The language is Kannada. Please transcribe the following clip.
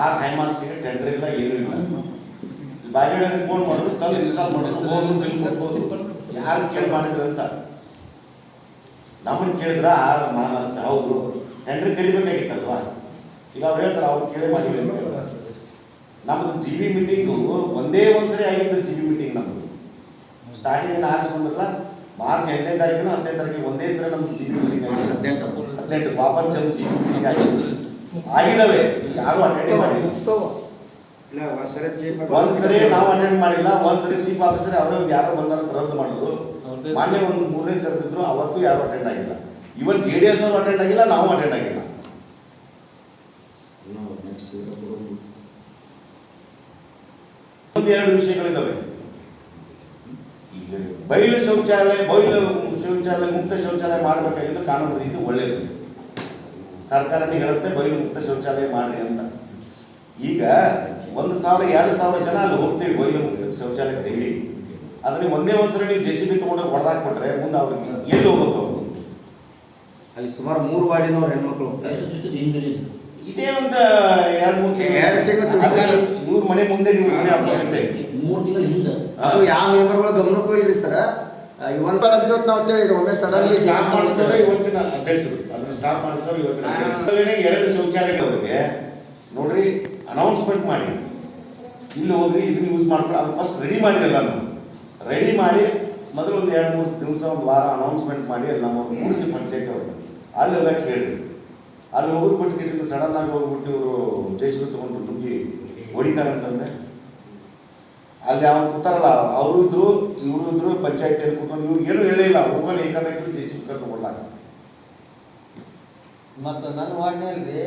ಆ ಹೈಮಾಸ್ಗೆ ಟೆಂಡರ್ ಇಲ್ಲ ಏನು ಇಲ್ಲ. ಬಾಗಿಡಲ್ಲಿ ಫೋನ್ ಮಾಡಿದ್ರು ಕಲ್ಲು ಇನ್ಸ್ಟಾಲ್ ಮಾಡೋದು ಹೋಗೋದು ಬಿಲ್ ಕೊಡ್ಬೋದು. ಯಾರು ಕೇಳಿ ಮಾಡಿದ್ರು ಅಂತ. ನಮ್ಮನ್ನು ಕೇಳಿದ್ರ ಆ ಮಾನಸ್ ಹೌದು. ಟೆಂಡರ್ ಕರಿಬೇಕಾಗಿತ್ತಲ್ವಾ? ಈಗ ಅವ್ರು ಹೇಳ್ತಾರೆ ಅವ್ರು ಕೇಳೇ ಮಾಡಿ. ನಮ್ದು ಜಿ ಬಿ ಮೀಟಿಂಗು ಒಂದೇ ಒಂದ್ಸರಿ ಆಗಿತ್ತು ಜಿ ಬಿ ಮೀಟಿಂಗ್ ನಮ್ದು. ಸ್ಟಾರ್ಟಿಂಗ್ ಏನು ಆರಿಸ್ಕೊಂಡ್ರಲ್ಲ ಮಾರ್ಚ್ ಎಂಟನೇ ತಾರೀಕಿನ ಹದಿನೈದು ತಾರೀಕಿಗೆ ಒಂದೇ ಸರಿ ನಮ್ದು ಜಿ ಬಿ ಮೀಟಿಂಗ್ ಆಗಿತ್ತು. ಹದಿನೆಂಟು. ವಾಪಸ್ ಜಿ ಬಿ ಮೀಟಿಂಗ್ ಆಗಿತ್ತು. ಆಗಿದಾವೆ. ಯಾರು ಅಟೆಂಡ್ ಮಾಡಿಲ್ಲ. ಒಂದ್ಸರಿ ನಾವು ಅಟೆಂಡ್ ಮಾಡಿಲ್ಲ. ಒಂದ್ಸರಿ ಚೀಫ್ ಆಫೀಸರ್ ಅವರೇ ಯಾರು ಬಂದಾರ ಅಂತ ರದ್ದು ಮಾಡಿದ್ರು. ಮಾನ್ಯ ಒಂದು ಮೂರನೇ ಸರ್ತಿದ್ರು ಅವತ್ತು ಯಾರು ಅಟೆಂಡ್ ಆಗಿಲ್ಲ. ಇವನ್ ಜೆ ಡಿ ಎಸ್ ಅವರು ಅಟೆಂಡ್ ಆಗಿಲ್ಲ ನಾವು ಅಟೆಂಡ್ ಆಗಿಲ್ಲ. ನೆಕ್ಸ್ಟ್ ಒಂದು ಎರಡು ವಿಷಯಗಳಿದ್ದಾವೆ ಬಯಲು ಶೌಚಾಲಯ ಬಯಲು ಶೌಚಾಲಯ ಮುಕ್ತ ಶೌಚಾಲಯ ಮಾಡಬೇಕಾಗಿದ್ದು ಕಾನೂನು ರೀತಿ ಒಳ್ಳೆಯದು ಸರ್ಕಾರನೇ ಹೇಳುತ್ತೆ ಬಯಲು ಮುಕ್ತ ಶೌಚಾಲಯ ಮಾಡ್ರಿ ಅಂತ. ಈಗ ಒಂದು ಸಾವಿರ ಎರಡು ಸಾವಿರ ಜನ ಅಲ್ಲಿ ಹೋಗ್ತೀವಿ ಬಯಲು ಮುಕ್ತ ಶೌಚಾಲಯ ಡೈಲಿ ಅದನ್ನ ಒಂದೇ ಒಂದ್ಸರಿ ನೀವು ಜೆ ಸಿ ಬಿ ತಗೊಂಡು ಹೊಡೆದಾಕ್ಬಿಟ್ರೆ ಮುಂದೆ ಅವ್ರಿಗೆ ಎಲ್ಲಿ ಹೋಗ್ಬೇಕು ಅಲ್ಲಿ ಸುಮಾರು ಮೂರು ವಾರ್ಡಿನವ್ರು ಹೆಣ್ಮಕ್ಳು ಹೋಗ್ತಾರೆ. ಇದೇ ಒಂದು ಎರಡು ಮೂರು ಎರಡು ತಿಂಗಳು ಮೂರು ಮನೆ ಮುಂದೆ ನೀವು ಮನೆ ಹಾಕ್ಬೇಕಂತೆ ಮೂರು ತಿಂಗಳ ಹಿಂದೆ. ಅದು ಯಾವ ಮೆಂಬರ್ಗಳು ಗಮನಕ್ಕೂ ಇಲ್ರಿ ಸರ್. ಇವನ್ ಸಲ ಅಂತ ನಾವು ತಿಳಿದ್ರು ಒಮ್ಮೆ ಸಡನ್ಲಿ ಸ್ಟಾಪ್ ಮಾಡಿಸ್ತೇವೆ ಇವತ್ತಿನ ಅಧ್ಯಕ್ಷರು. ಸ್ಟಾಪ್ ಮಾಡಿಸ್ತಾರೆ ಅಧ್ಯಕ್ಷರು. ಎರಡು ಶೌಚಾಲಯಗಳವರಿಗೆ ನೋಡ್ರಿ ಅನೌನ್ಸ್ಮೆಂಟ್ ಮಾಡಿ. ಇಲ್ಲಿ ಹೋಗ್ರಿ ಇದನ್ನ ಯೂಸ್ ಮಾಡ್ಕೊಂಡು ಅದು ಫಸ್ಟ್ ರೆಡಿ ಮಾಡಿ ಎಲ್ಲಾನು. ರೆಡಿ ಮಾಡಿ ಮೊದಲು ಒಂದು ಎರಡು ಮೂರು ದಿವಸ ಒಂದು ವಾರ ಅನೌನ್ಸ್ಮೆಂಟ್ ಮಾಡಿ ಅಲ್ಲಿ ನಮ್ಮ ಮುಗಿಸಿ ಪಂಚಾಯತ್ ಅವರು ಅಲ್ಲಿ ಕೇಳಿದ್ರು ಅಲ್ಲಿ ಹೋಗೋದು ಬಿಟ್ಟು ಸಡನ್ ಆಗಿ ಹೋಗ್ಬಿಟ್ಟು ಇವರು ಜೈಸು ತಗೊಂಡು ನುಗ್ಗಿ ಹೊಡಿತಾರಂತಂದ್ರೆ ಅಲ್ಲಿ ಅವ್ರು ಕೂತಾರಲ್ಲ ಅವರು ಇದ್ರು ಇವರು ಇದ್ರು ಪಂಚಾಯತಿಯಲ್ಲಿ ಕೂತ್ಕೊಂಡು ಇವ್ರಿಗೆ ಏನು ಹೇಳೇ ಇಲ್ಲ. ಹೋಗಲಿ ಏಕಾದಕ್ಕೆ ಜೇಸಿಬಿ ಕರ್ಕೊಂಡು ಕೊಡ್ಲಾಕ ಮತ್ತು ನನ್ನ ವಾರ್ಡ್ನಲ್ಲಿ